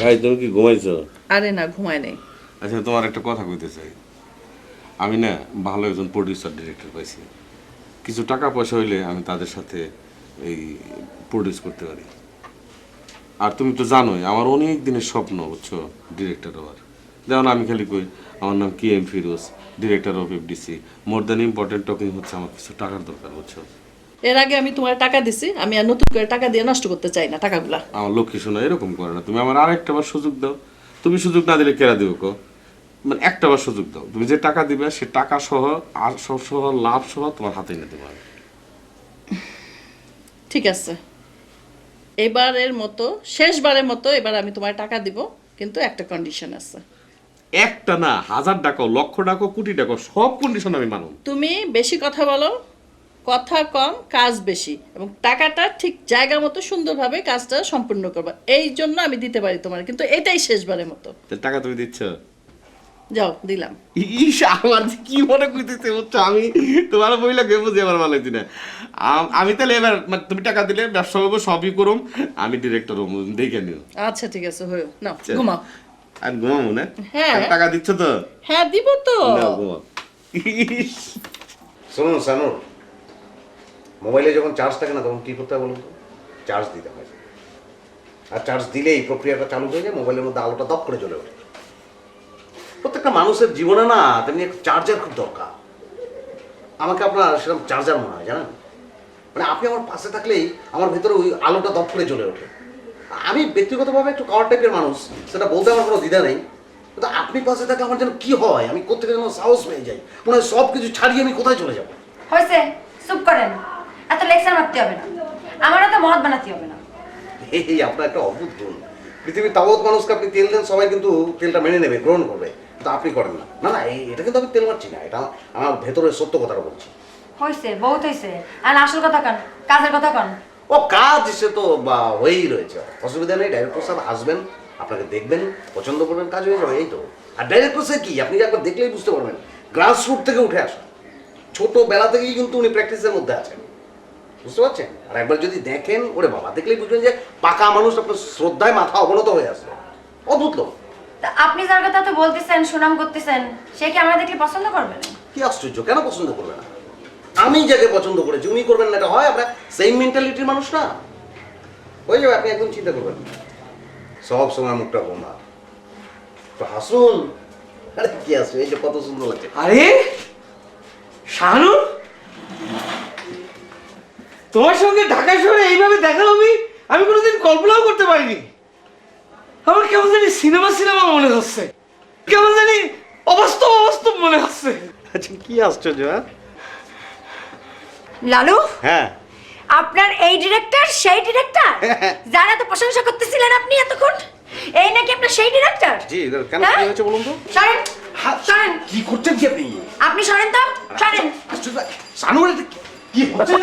ভাই তুমি কি ঘুমাইছো? আরে না ঘুমায় নেই। আচ্ছা তোমার একটা কথা কইতে চাই। আমি না ভালো একজন প্রডিউসার ডিরেক্টর পাইছি। কিছু টাকা পয়সা হইলে আমি তাদের সাথে এই প্রডিউস করতে পারি। আর তুমি তো জানোই আমার অনেক দিনের স্বপ্ন বুঝছ ডিরেক্টর হওয়ার। যেমন আমি খালি কই আমার নাম K M Firoz director of FDC more than important talking হচ্ছে আমার কিছু টাকার দরকার বুঝছ। এর আগে আমি তোমার টাকা দিছি আমি আর নতুন করে টাকা দিয়ে নষ্ট করতে চাই না টাকাগুলা। আমার লক্ষ্মী শোনা এরকম করে না। তুমি আমার আরেকটা বার সুযোগ দাও। তুমি সুযোগ না দিলে কেরা দিব কো? মানে একটা বার সুযোগ দাও। তুমি যে টাকা দিবে সে টাকা সহ আর সব সহ লাভ সহ তোমার হাতে এনে দেবো ঠিক আছে। এবারের মতো শেষবারের মতো এবার আমি তোমার টাকা দিব কিন্তু একটা কন্ডিশন আছে। একটা না হাজার টাকাও লক্ষ টাকা কোটি টাকা সব কন্ডিশন আমি মানুন তুমি বেশি কথা বলো কথা কম কাজ বেশি। এবং টাকাটা ঠিক জায়গা মতো সুন্দরভাবে কাজটা সম্পূর্ণ করবা। এই জন্য আমি দিতে পারি তোমার কিন্তু এটাই শেষবারের মতো। টাকা তুমি দিচ্ছ? যাও দিলাম। ইস আমার কি মনে করতেছে হচ্ছে আমি তোমার বইলা কে বুঝি আমার ভালো না। আমি তাহলে এবার মানে তুমি টাকা দিলে ব্যবসা করব সবই করুম আমি ডিরেক্টর হব দেখে নিও। আচ্ছা ঠিক আছে হয়ে নাও ঘুমাও। আর ঘুমাবো না? হ্যাঁ। টাকা দিচ্ছ তো? হ্যাঁ দিব তো। ঘুমাও। শুনুন সানুর মোবাইলে যখন চার্জ থাকে না, তখন কী করতে হয় বলুন তো? চার্জ দিতে হয়। আর চার্জ দিলেই প্রক্রিয়াটা চালু হয়ে যায়, মোবাইলের মধ্যে আলোটা দপ করে জ্বলে ওঠে। প্রত্যেকটা মানুষের জীবনে না, তেমনি চার্জার খুব দরকার। আমাকে আপনার সেরকম চার্জার মনে হয়, জানেন? মানে আপনি আমার পাশে থাকলেই আমার ভেতরে ওই আলোটা দপ করে জ্বলে ওঠে। আমি ব্যক্তিগতভাবে একটু কাওয়ার টাইপের মানুষ, সেটা বলতে আমার কোনো দ্বিধা নেই। কিন্তু আপনি পাশে থাকলে আমার যেন কি হয়, আমি কোথেকে যেন সাহস পেয়ে যাই। মনে হয় সব কিছু ছাড়িয়ে আমি কোথায় চলে যাব? হয়েছে, চুপ করেন। এত লেকচার মারতে হবে না। আমারও তো মদ বানাতে হবে না। এই আপনার একটা অদ্ভুত গুণ। পৃথিবীর তাবৎ মানুষকে আপনি তেল দেন সবাই কিন্তু তেলটা মেনে নেবে গ্রহণ করবে। কিন্তু আপনি করেন না। না না এই- এটা কিন্তু আমি তেল মারছি না এটা আমার ভেতরের সত্য কথাটা বলছি। হয়েছে বহুত হয়েছে আর আসল কথা কন কাজের কথা কন। ও কাজ সে তো বা হয়েই রয়েছে। অসুবিধা নেই ডাইরেক্টর সাহেব আসবেন আপনাকে দেখবেন পছন্দ করবেন কাজ হয়ে যাবে এই তো। আর ডাইরেক্টর সাহেব কি? আপনি একবার দেখলেই বুঝতে পারবেন। গ্রাস রুট থেকে উঠে আসা ছোটবেলা থেকেই কিন্তু উনি প্র্যাকটিসের মধ্যে আছেন। বুঝতে পারছেন? আর একবার যদি দেখেন ওরে বাবা দেখলেই বুঝবেন যে পাকা মানুষ আপনার শ্রদ্ধায় মাথা অবনত হয়ে আসবে অদ্ভুত লোক। তা আপনি যার কথা তো বলতেছেন সুনাম করতেছেন সে কি আমরা দেখলে পছন্দ করবে? না কি আশ্চর্য কেন পছন্দ করবে না? আমি যাকে পছন্দ করেছি উনি করবেন না এটা হয় আমরা সেম মেন্টালিটির মানুষ না? ওই যাবে আপনি একদম চিন্তা করবেন সব সময় মুখটা বোমা। তো হাসুন। আরে কি আসবে এই যে কত সুন্দর লাগছে। আরে শাহানু তোমার সঙ্গে ঢাকা শহরে এইভাবে দেখা হবে আমি কোনোদিন কল্পনাও করতে পারিনি আমার কেমন জানি সিনেমা সিনেমা মনে হচ্ছে কেমন জানি অবাস্তব অবাস্তব মনে হচ্ছে আচ্ছা কি আশ্চর্য হ্যাঁ লালু হ্যাঁ আপনার এই ডিরেক্টর সেই ডিরেক্টর যারা তো প্রশংসা করতেছিলেন আপনি এতক্ষণ এই নাকি আপনার সেই ডিরেক্টর জি কেন হ্যাঁ? কি হয়েছে বলুন তো সরেন সরেন কি করছেন কি আপনি আপনি সরেন তো সরেন কি- কি হচ্ছে